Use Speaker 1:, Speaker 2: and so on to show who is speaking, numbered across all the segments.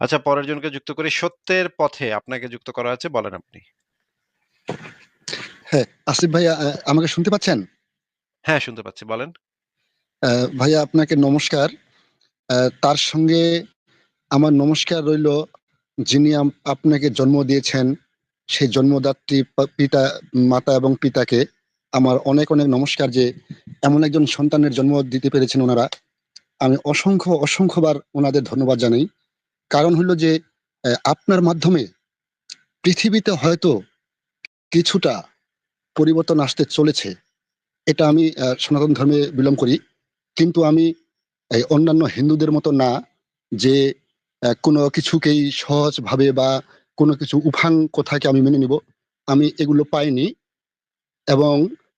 Speaker 1: আচ্ছা পরের জনকে যুক্ত করে সত্যের পথে আপনাকে যুক্ত করা হয়েছে বলেন আপনি।
Speaker 2: হ্যাঁ, আসিফ ভাইয়া আমাকে শুনতে পাচ্ছেন?
Speaker 1: হ্যাঁ, শুনতে পাচ্ছি। বলেন।
Speaker 2: ভাইয়া আপনাকে নমস্কার। তার সঙ্গে আমার নমস্কার রইল যিনি আপনাকে জন্ম দিয়েছেন, সেই জন্মদাত্রী পিতা, মাতা এবং পিতাকে আমার অনেক, অনেক নমস্কার যে এমন একজন সন্তানের জন্ম দিতে পেরেছেন ওনারা। আমি অসংখ্য, অসংখ্যবার ওনাদের ধন্যবাদ জানাই। কারণ হলো যে আপনার মাধ্যমে পৃথিবীতে হয়তো কিছুটা পরিবর্তন আসতে চলেছে। এটা আমি সনাতন ধর্মে বিলং করি। কিন্তু আমি অন্যান্য হিন্দুদের মতো না যে কোনো কিছুকেই সহজভাবে বা কোনো কিছু উফাং কথাকে আমি মেনে নিবো। আমি এগুলো পাইনি। এবং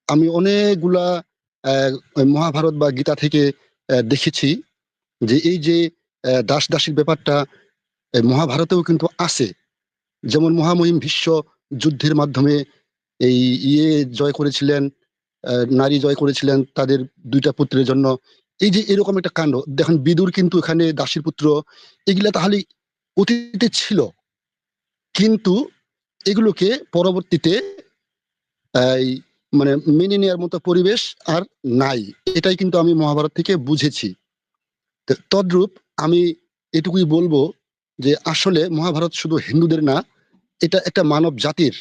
Speaker 2: আমি অনেকগুলা মহাভারত বা গীতা থেকে দেখেছি যে, এই যে অ্যা দাস-দাসীর ব্যাপারটা মহাভারতেও কিন্তু আছে। যেমন মহামহিম ভীষ্ম যুদ্ধের মাধ্যমে এই ইয়ে জয় করেছিলেন, নারী জয় করেছিলেন তাদের দুইটা পুত্রের জন্য। এই যে এরকম একটা কাণ্ড। দেখেন বিদুর কিন্তু এখানে দাসীর পুত্র। এগুলা তাহলে অতীতে ছিল। কিন্তু এগুলোকে পরবর্তীতে মানে মেনে নেয়ার মতো পরিবেশ আর নাই। এটাই কিন্তু আমি মহাভারত থেকে বুঝেছি। তদ্রূপ আমি এটুকুই বলব যে আসলে মহাভারত শুধু হিন্দুদের না, এটা একটা মানব জাতির।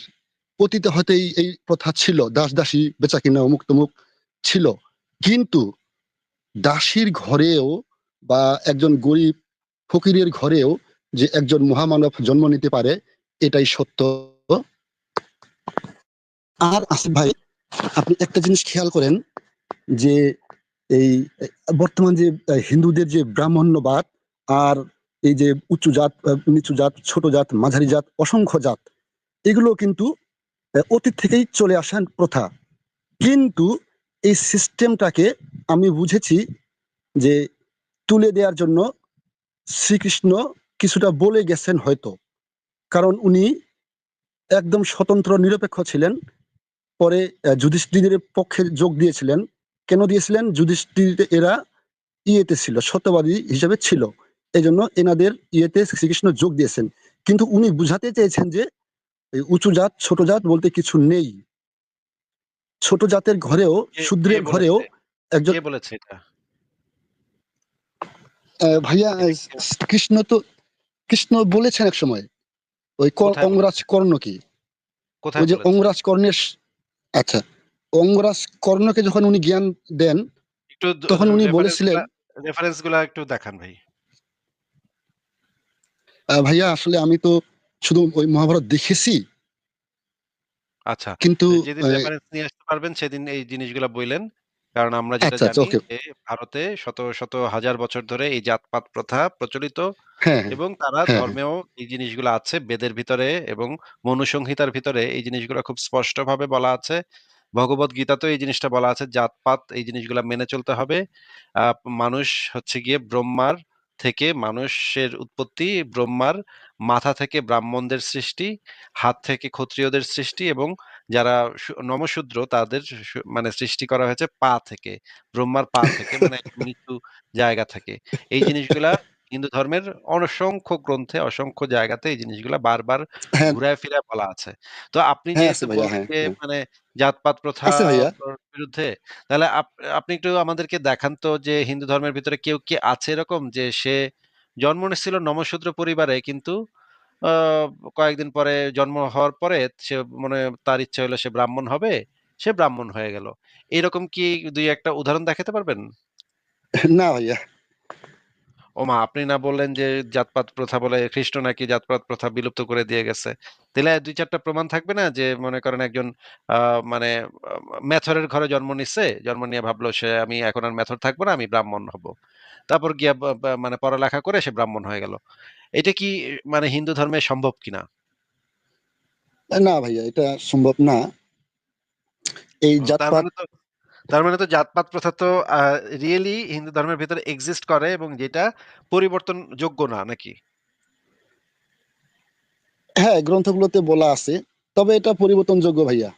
Speaker 2: অতীতে হয়তো এই, প্রথা ছিল। দাস-দাসী, বেচাকেনা অমুক-তমুক ছিল। কিন্তু দাসীর ঘরেও বা একজন গরিব ফকিরের ঘরেও যে একজন মহামানব জন্ম নিতে পারে এটাই সত্য। আর আসিফ ভাই আপনি একটা জিনিস খেয়াল করেন যে এই বর্তমান যে হিন্দুদের যে ব্রাহ্মণ্যবাদ আর এই যে উঁচু জাত, নিচু জাত, ছোট জাত, মাঝারি জাত, অসংখ্য জাত এগুলো কিন্তু অতীত থেকেই চলে আসা প্রথা। কিন্তু এই সিস্টেমটাকে আমি বুঝেছি যে তুলে দেওয়ার জন্য শ্রীকৃষ্ণ কিছুটা বলে গেছেন হয়তো। কারণ উনি একদম স্বতন্ত্র নিরপেক্ষ ছিলেন। পরে যুধিষ্ঠিরের পক্ষে যোগ দিয়েছিলেন। কেন দিয়েছিলেন? যুধিষ্ঠির এরা ইয়েতে ছিল, সত্যবাদী হিসেবে ছিল। এজন্য এনাদের ইয়েতে শ্রীকৃষ্ণ যোগ দিয়েছেন। কিন্তু উনি বুঝাতে চেয়েছেন যে এই উঁচু জাত, ছোট জাত বলতে কিছু নেই। ছোট জাতের ঘরেও,
Speaker 1: কে, কে
Speaker 2: শূদ্রের ঘরেও একজন
Speaker 1: কে বলেছে এটা?
Speaker 2: ভাইয়া
Speaker 1: কে
Speaker 2: কৃষ্ণ তো কৃষ্ণ বলেছেন এক সময় ওই ক অঙ্গরাজ? কর্ণকে।
Speaker 1: কোথায়
Speaker 2: ওই যে? অঙ্গরাজ কর্ণের আচ্ছা। অঙ্গরাজ কর্ণকে যখন উনি জ্ঞান দেন তখন উনি বলেছিলেন
Speaker 1: রেফারেন্সগুলা একটু দেখান ভাই।
Speaker 2: ভাইয়া আসলে আমি তো শুধু ওই মহাভারত দেখেছি।
Speaker 1: আচ্ছা।
Speaker 2: কিন্তু
Speaker 1: রেফারেন্স নিয়ে আসতে পারবেন সেদিন এই জিনিসগুলা বইলেন। কারণ আমরা যেটা
Speaker 2: আচ্ছা, আচ্ছা
Speaker 1: জানি ভারতে শত, শত হাজার বছর ধরে এই জাতপাত প্রথা প্রচলিত
Speaker 2: হ্যাঁ, হ্যাঁ।
Speaker 1: এবং তারা
Speaker 2: হ্যাঁ।
Speaker 1: ধর্মেও এই জিনিসগুলা আছে। বেদের ভিতরে এবং মনুসংহিতার ভিতরে এই জিনিসগুলা খুব স্পষ্টভাবে বলা আছে। ভগবদ্গীতাতেও এই জিনিসটা বলা আছে জাতপাত এই জিনিসগুলো মেনে চলতে হবে। মানুষ হচ্ছে গিয়ে ব্রহ্মার থেকে মানুষের উৎপত্তি, ব্রহ্মার মাথা থেকে ব্রাহ্মণদের সৃষ্টি, হাত থেকে ক্ষত্রিয়দের সৃষ্টি এবং যারা নমঃশূদ্র তাদের মানে সৃষ্টি করা হয়েছে পা থেকে। ব্রহ্মার পা থেকে মানে নিচু জায়গা থেকে। এই জিনিসগুলা হিন্দু ধর্মের অসংখ্য গ্রন্থে, অসংখ্য জায়গাতে এই জিনিসগুলা বারবার
Speaker 2: হ্যাঁ।
Speaker 1: ঘুরায় ফিরায় বলা আছে। তো আপনি
Speaker 2: হ্যাঁ,
Speaker 1: যে
Speaker 2: হ্যাঁ।
Speaker 1: মানে জাতপাত প্রথা। বিরুদ্ধে, তাহলে আপনি একটু আমাদেরকে দেখান তো যে হিন্দু ধর্মের ভিতরে কেউ কি আছে এরকম যে সে জন্ম নিচ্ছিল নমঃশূদ্র পরিবারে কিন্তু কয়েকদিন পরে জন্ম হওয়ার পরে সে মানে তার ইচ্ছা হইল সে ব্রাহ্মণ হবে, সে ব্রাহ্মণ হয়ে গেল। এরকম কি দুই একটা উদাহরণ দেখাতে পারবেন?
Speaker 2: না ভাইয়া।
Speaker 1: ওমা! আপনি না বললেন যে জাতপাত প্রথা বলে খ্রিস্ট নাকি জাতপাত প্রথা বিলুপ্ত করে দিয়ে গেছে। তাহলে দুই চারটা প্রমাণ থাকবে না? যে মনে করেন একজন মানে মেথরের ঘরে জন্ম নিছে। জন্ম নিয়ে ভাবলো সে আমি এখন আর মেথর থাকব না, আমি ব্রাহ্মণ হব। তারপর গিয়া মানে পড়ালেখা করে সে ব্রাহ্মণ হয়ে গেল। এটা কি মানে হিন্দু ধর্মে সম্ভব কিনা?
Speaker 2: না ভাইয়া এটা সম্ভব না। এই জাতপাত
Speaker 1: মানে তো তার মানে তো জাতপাত প্রথা তো রিয়েলি হিন্দু ধর্মের ভিতরে এক্সিস্ট করে এবং যেটা পরিবর্তন যোগ্য না নাকি?
Speaker 2: হ্যাঁ, গ্রন্থগুলোতে বলা আছে। তবে এটা পরিবর্তনযোগ্য ভাইয়া।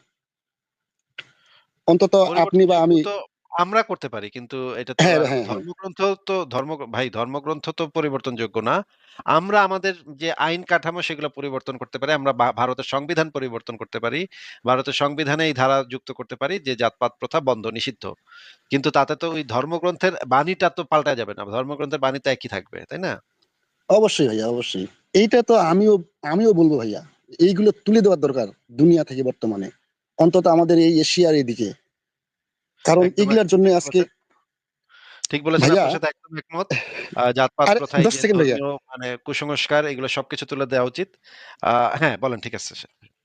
Speaker 2: অন্তত আপনি বা আমি
Speaker 1: আমরা করতে পারি। কিন্তু এটা তো
Speaker 2: হ্যাঁ,
Speaker 1: আর
Speaker 2: হ্যাঁ, হ্যাঁ।
Speaker 1: ধর্মগ্রন্থ তো ধর্ম ভাই ধর্মগ্রন্থ তো পরিবর্তনযোগ্য না। আমরা আমাদের যে আইন কাঠামো সেগুলো পরিবর্তন করতে পারি। আমরা ভারতের সংবিধান পরিবর্তন করতে পারি। ভারতের সংবিধানে এই ধারা যুক্ত করতে পারি যে জাতপাত প্রথা বন্ধ, নিষিদ্ধ। কিন্তু তাতে তো ওই ধর্মগ্রন্থের বাণীটা তো পাল্টায় যাবে না। ধর্মগ্রন্থের বাণী তো একই থাকবে, তাই না?
Speaker 2: অবশ্যই ভাইয়া, অবশ্যই। এইটা তো আমিও আমিও বলব ভাইয়া। এইগুলো তুলে দেওয়ার দরকার দুনিয়া থেকে বর্তমানে। অন্তত আমাদের এই এশিয়ার এদিকে। কারণ এগুলার জন্য আজকে
Speaker 1: ঠিক বলেছেন আপনার সাথে একদম একমত। জাতপাত প্রথা এই
Speaker 2: ১০
Speaker 1: যে
Speaker 2: সেকেন্ড ভাইয়া।
Speaker 1: ধর্মীয় মানে কুসংস্কার এগুলো সবকিছু তুলে দেওয়া উচিত। হ্যাঁ, বলেন ঠিক আছে।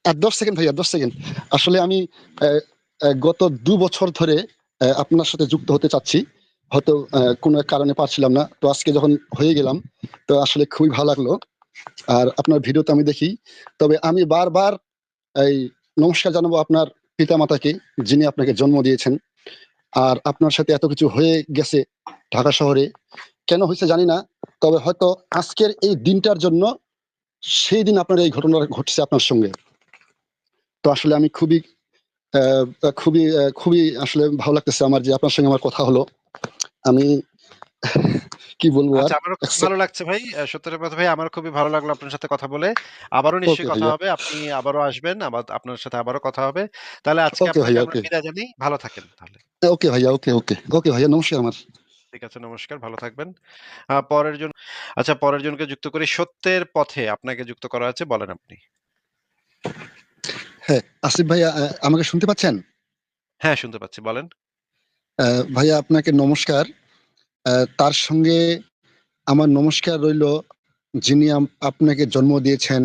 Speaker 2: আর ১০ সেকেন্ড ভাইয়া ১০ সেকেন্ড। আসলে আমি গত ২ বছর ধরে আপনার সাথে যুক্ত হতে চাচ্ছি। হয়তো কোনো কারণে পারছিলাম না। তো আজকে যখন হয়ে গেলাম তো আসলে খুবই ভালো লাগল। আর আপনার ভিডিও তো আমি দেখি। তবে আমি বারবার এই নমস্কার জানাব আপনার পিতামাতাকে যিনি আপনাকে জন্ম দিয়েছেন। আর আপনার সাথে এত কিছু হয়ে গেছে ঢাকা শহরে। কেন হয়েছে জানি না। তবে হয়তো আজকের এই দিনটার জন্য সেই দিন আপনার এই ঘটনাটা ঘটছে আপনার সঙ্গে। তো আসলে আমি খুবই খুবই খুবই আসলে ভালো লাগতেছে আমার যে আপনার সঙ্গে আমার কথা হলো। আমি কি বলব
Speaker 1: আচ্ছা আমারও খুব ভালো লাগছে ভাই। আ সত্যি কথা ভাই আমারও খুবই ভালো লাগল আপনার সাথে কথা বলে। আবারও নিশ্চয়ই কথা হবে। আপনি আবারও আসবেন। আবার আপনার সাথে আবারও কথা হবে। তাহলে আজকে আপনাকে আমরা বিদায় জানাই। ভালো থাকেন তাহলে।
Speaker 2: ওকে ভাইয়া, ওকে, ওকে। ওকে ভাইয়া নমস্কার আমার।
Speaker 1: ঠিক আছে নমস্কার, ভালো থাকবেন। পরের জন আচ্ছা পরের জনকে যুক্ত করে সত্যের পথে আপনাকে যুক্ত করা আছে বলেন আপনি।
Speaker 2: হ্যাঁ, আসিফ ভাইয়া আমাকে শুনতে পাচ্ছেন?
Speaker 1: হ্যাঁ, শুনতে পাচ্ছি বলেন।
Speaker 2: ভাইয়া আপনাকে নমস্কার। তার সঙ্গে আমার নমস্কার রইল যিনি আপনাকে জন্ম দিয়েছেন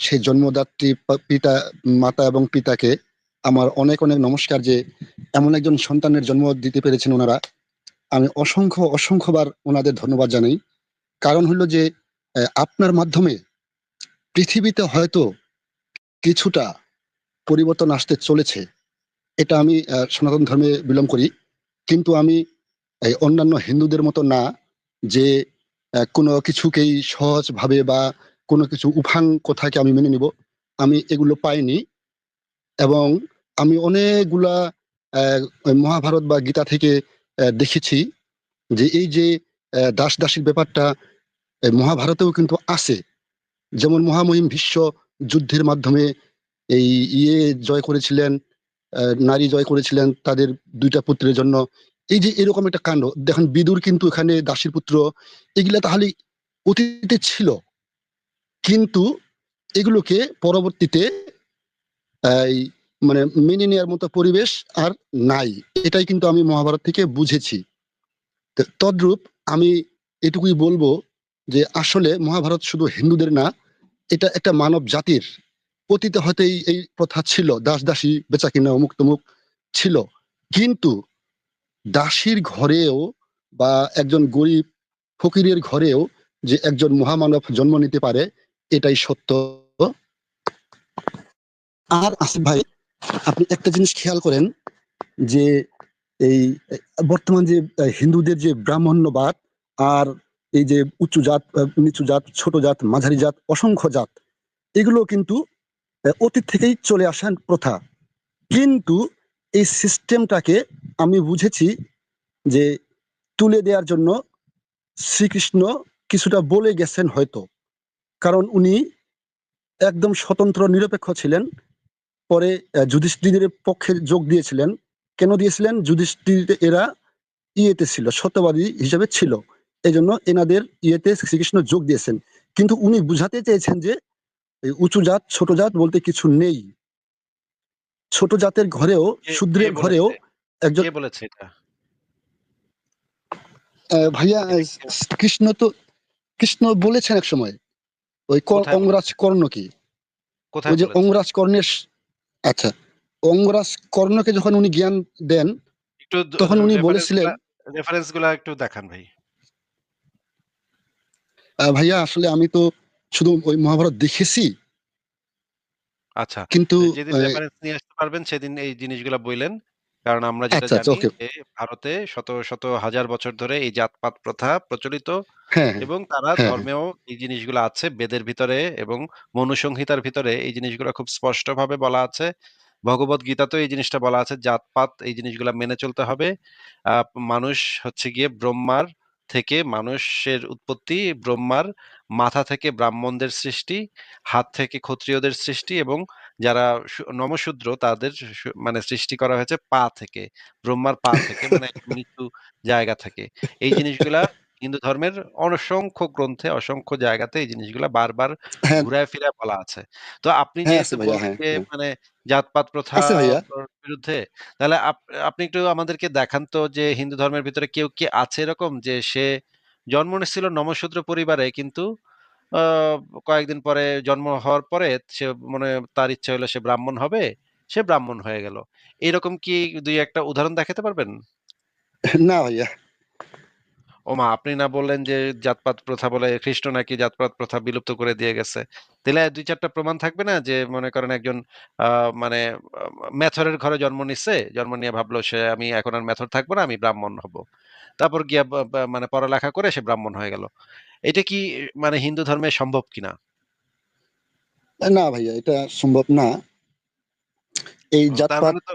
Speaker 2: সেই জন্মদাত্রী পিতা মাতা এবং পিতাকে আমার অনেক, অনেক নমস্কার যে এমন একজন সন্তানের জন্ম দিতে পেরেছেন ওনারা আমি অসংখ্য, অসংখ্যবার ওনাদের ধন্যবাদ জানাই। কারণ হইল যে আপনার মাধ্যমে পৃথিবীতে হয়তো কিছুটা পরিবর্তন আসতে চলেছে। এটা আমি সনাতন ধর্মে বিলং করি। কিন্তু আমি এই অন্যান্য হিন্দুদের মতো না যে কোনো কিছুকেই সহজভাবে বা কোনো কিছু উফাং কথাকে আমি মেনে নিবো। আমি এগুলো পাইনি। এবং আমি অনেকগুলা মহাভারত বা গীতা থেকে দেখেছি যে এই যে দাস-দাসীর ব্যাপারটা মহাভারতেও কিন্তু আছে। যেমন মহামহিম বিশ্ব যুদ্ধের মাধ্যমে এই ইয়ে জয় করেছিলেন, নারী জয় করেছিলেন তাদের দুইটা পুত্রের জন্য। এই যে এরকম একটা কাণ্ড দেখেন বিদুর কিন্তু এখানে দাসীর পুত্র এগুলা তাহলে অতীতে ছিল। কিন্তু এগুলোকে পরবর্তীতে মানে মেনে নেয়ার মতো পরিবেশ আর নাই। এটাই কিন্তু আমি মহাভারত থেকে বুঝেছি। তদ্রূপ আমি এটুকুই বলব যে আসলে মহাভারত শুধু হিন্দুদের না, এটা একটা মানব জাতির। অতীতে হয়তো এই, প্রথা ছিল। দাস-দাসী, বেচাকেনা, অমুক-তমুক ছিল। কিন্তু দাসীর ঘরেও বা একজন গরিব ফকিরের ঘরেও যে একজন মহামানব জন্ম নিতে পারে এটাই সত্য। আর আসিফ ভাই আপনি একটা জিনিস খেয়াল করেন যে এই বর্তমান যে হিন্দুদের যে ব্রাহ্মণ্যবাদ আর এই যে উঁচু জাত, নিচু জাত, ছোট জাত, মাঝারি জাত, অসংখ্য জাত এগুলো কিন্তু অতীত থেকেই চলে আসা প্রথা। কিন্তু এই সিস্টেমটাকে আমি বুঝেছি যে তুলে দেওয়ার জন্য শ্রীকৃষ্ণ কিছুটা বলে গেছেন হয়তো। কারণ উনি একদম স্বতন্ত্র নিরপেক্ষ ছিলেন। পরে যুধিষ্ঠিরের পক্ষে যোগ দিয়েছিলেন। কেন দিয়েছিলেন? যুধিষ্ঠির এরা ইয়েতে ছিল, সত্যবাদী হিসেবে ছিল। এজন্য এনাদের ইয়েতে শ্রীকৃষ্ণ যোগ দিয়েছেন। কিন্তু উনি বুঝাতে চেয়েছেন যে উঁচু জাত, ছোট জাত বলতে কিছু নেই। ছোট জাতের ঘরেও,
Speaker 1: কে, কে
Speaker 2: শূদ্রের ঘরেও একজন
Speaker 1: বলেছে এটা?
Speaker 2: ভাইয়া
Speaker 1: কে
Speaker 2: কৃষ্ণ তো কৃষ্ণ বলেছেন এক সময় ওই ক অঙ্গরাজ? কর্ণকে।
Speaker 1: কোথায়
Speaker 2: ওই যে? অঙ্গরাজ কর্ণের আচ্ছা। অঙ্গরাজ কর্ণকে যখন উনি জ্ঞান দেন তখন উনি
Speaker 1: বলেছিলেনগুলা রেফারেন্সগুলা একটু দেখান ভাই।
Speaker 2: ভাইয়া আসলে আমি তো শুধু ওই মহাভারত দেখেছি।
Speaker 1: আচ্ছা।
Speaker 2: কিন্তু
Speaker 1: যেদিন
Speaker 2: অ্যা
Speaker 1: রেফারেন্স নিয়ে আসতে পারবেন সেদিন এই জিনিসগুলা বইলেন। কারণ আমরা যেটা
Speaker 2: আচ্ছা, আচ্ছা
Speaker 1: জানি
Speaker 2: ওকে।
Speaker 1: যে ভারতে শত, শত হাজার বছর ধরে এই জাতপাত প্রথা প্রচলিত
Speaker 2: হ্যাঁ, হ্যাঁ।
Speaker 1: এবং তারা
Speaker 2: হ্যাঁ, হ্যাঁ।
Speaker 1: ধর্মেও এই জিনিসগুলা আছে বেদের ভিতরে এবং মনুসংহিতার ভিতরে এই জিনিসগুলা খুব স্পষ্টভাবে বলা আছে ভগবত গীতাতেও এই জিনিসটা বলা আছে জাতপাত এই জিনিসগুলা মেনে চলতে হবে। আ মানুষ হচ্ছে গিয়ে ব্রহ্মার থেকে মানুষের উৎপত্তি, ব্রহ্মার মাথা থেকে ব্রাহ্মণদের সৃষ্টি, হাত থেকে ক্ষত্রিয়দের সৃষ্টি এবং যারা নমশূদ্র তাদের মানে সৃষ্টি করা হয়েছে পা থেকে। ব্রহ্মার পা থেকে মানে নিচু জায়গা থেকে। এই জিনিসগুলা হিন্দু ধর্মের অসংখ্য গ্রন্থে, অসংখ্য জায়গাতে এই জিনিসগুলা বারবার
Speaker 2: হ্যাঁ,
Speaker 1: ঘুরায় ফিরায় বলা আছে। তো আপনি
Speaker 2: হ্যাঁ হ্যাঁ,
Speaker 1: যে। মানে জাতপাত প্রথা বিরুদ্ধে, তাহলে আপনি একটু আমাদেরকে দেখান তো যে হিন্দু ধর্মের ভিতরে কেউ কি আছে এরকম যে সে জন্ম নিচ্ছিল নমঃশূদ্র পরিবারে কিন্তু কয়েকদিন পরে জন্ম হওয়ার পরে সে মনে তার ইচ্ছা হলো সে ব্রাহ্মণ হবে, সে ব্রাহ্মণ হয়ে গেল। এরকম কি দুই একটা উদাহরণ দেখাতে পারবেন?
Speaker 2: না ভাইয়া।
Speaker 1: ওমা! আপনি না বললেন যে জাতপাত প্রথা বলে খ্রিস্ট নাকি জাতপাত প্রথা বিলুপ্ত করে দিয়ে গেছে। তাহলে দুই চারটা প্রমাণ থাকবে না যে মনে করেন একজন মানে মেথরের ঘরে জন্ম নিছে। জন্ম নিয়ে ভাবলো সে আমি এখন আর মেথর থাকব না, আমি ব্রাহ্মণ হব। তারপর গিয়া মানে পড়ালেখা করে সে ব্রাহ্মণ হয়ে গেল। এটা কি মানে হিন্দু ধর্মে সম্ভব কিনা?
Speaker 2: না ভাইয়া এটা সম্ভব না। এই জাতপাত
Speaker 1: মানে তো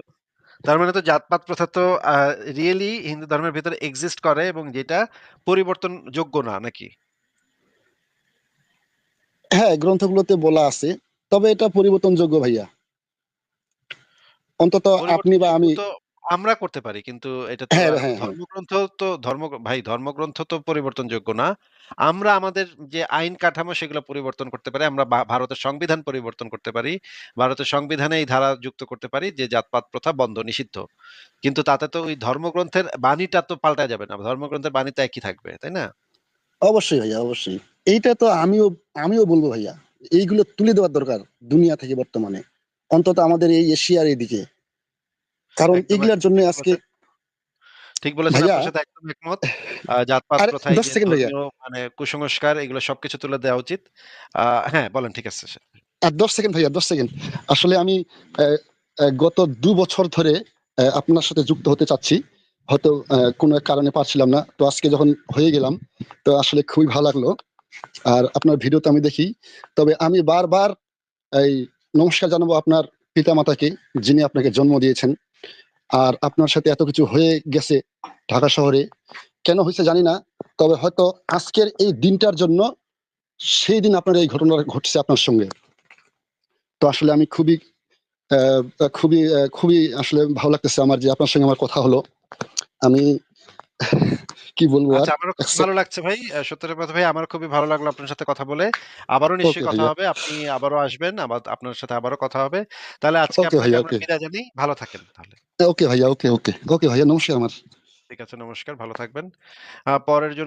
Speaker 1: তার মানে তো জাতপাত প্রথা তো রিয়েলি হিন্দু ধর্মের ভিতরে এক্সিস্ট করে এবং যেটা পরিবর্তন যোগ্য না নাকি?
Speaker 2: হ্যাঁ, গ্রন্থগুলোতে বলা আছে। তবে এটা পরিবর্তনযোগ্য ভাইয়া। অন্তত আপনি বা আমি
Speaker 1: আমরা করতে পারি। কিন্তু এটা তো
Speaker 2: হ্যাঁ,
Speaker 1: আর
Speaker 2: হ্যাঁ, হ্যাঁ।
Speaker 1: ধর্মগ্রন্থ তো ধর্ম ভাই ধর্মগ্রন্থ তো পরিবর্তনযোগ্য না। আমরা আমাদের যে আইন কাঠামো সেগুলো পরিবর্তন করতে পারি। আমরা বা ভারতের সংবিধান পরিবর্তন করতে পারি। ভারতের সংবিধানে এই ধারা যুক্ত করতে পারি যে জাতপাত প্রথা বন্ধ, নিষিদ্ধ। কিন্তু তাতে তো ওই ধর্মগ্রন্থের বাণীটা তো পাল্টা যাবে না। ধর্মগ্রন্থের বাণী তো একই থাকবে। তাই না?
Speaker 2: অবশ্যই ভাইয়া, অবশ্যই। এইটা তো আমিও আমিও বলব ভাইয়া। এইগুলো তুলে দেওয়ার দরকার দুনিয়া থেকে বর্তমানে। অন্তত আমাদের এই এশিয়ার এদিকে। কারণ এগুলার জন্য আজকে
Speaker 1: ঠিক বলেছেন আপনার সাথে একদম একমত। জাতপাত প্রথা এই
Speaker 2: ১০
Speaker 1: যে
Speaker 2: সেকেন্ড ভাইয়া।
Speaker 1: মানে কুসংস্কার এগুলো সবকিছু তুলে দেওয়া উচিত। হ্যাঁ, বলেন ঠিক আছে।
Speaker 2: আর ১০ সেকেন্ড ভাইয়া ১০ সেকেন্ড। আসলে আমি গত দু বছর ধরে আপনার সাথে যুক্ত হতে চাচ্ছি। হয়তো কোনো কারণে পারছিলাম না। তো আজকে যখন হয়ে গেলাম তো আসলে খুবই ভালো লাগল। আর আপনার ভিডিও তো আমি দেখি। তবে আমি বারবার এই নমস্কার জানাব আপনার পিতামাতাকে যিনি আপনাকে জন্ম দিয়েছেন। আর আপনার সাথে এত কিছু হয়ে গেছে ঢাকা শহরে। কেন হয়েছে জানি না। তবে হয়তো আজকের এই দিনটার জন্য সেই দিন আপনার এই ঘটনা ঘটছে আপনার সঙ্গে। তো আসলে আমি খুবই খুবই খুবই আসলে ভালো লাগতেছে আমার যে আপনার সঙ্গে আমার কথা হলো। আমি কি বলব
Speaker 1: আচ্ছা আমারও খুব ভালো লাগছে ভাই। ভাই আমারও খুবই ভালো লাগল আপনার সাথে কথা বলে। আবারও নিশ্চয়ই কথা হবে। আপনি আবারও আসবেন। আবার আপনার সাথে আবারও কথা হবে। তাহলে আজকে আপনাকে বিদায় জানাই। ভালো থাকেন তাহলে।
Speaker 2: ওকে ভাইয়া, ওকে, ওকে। ওকে ভাইয়া নমস্কার আমার।
Speaker 1: ঠিক আছে নমস্কার। ভালো থাকবেন। পরের জন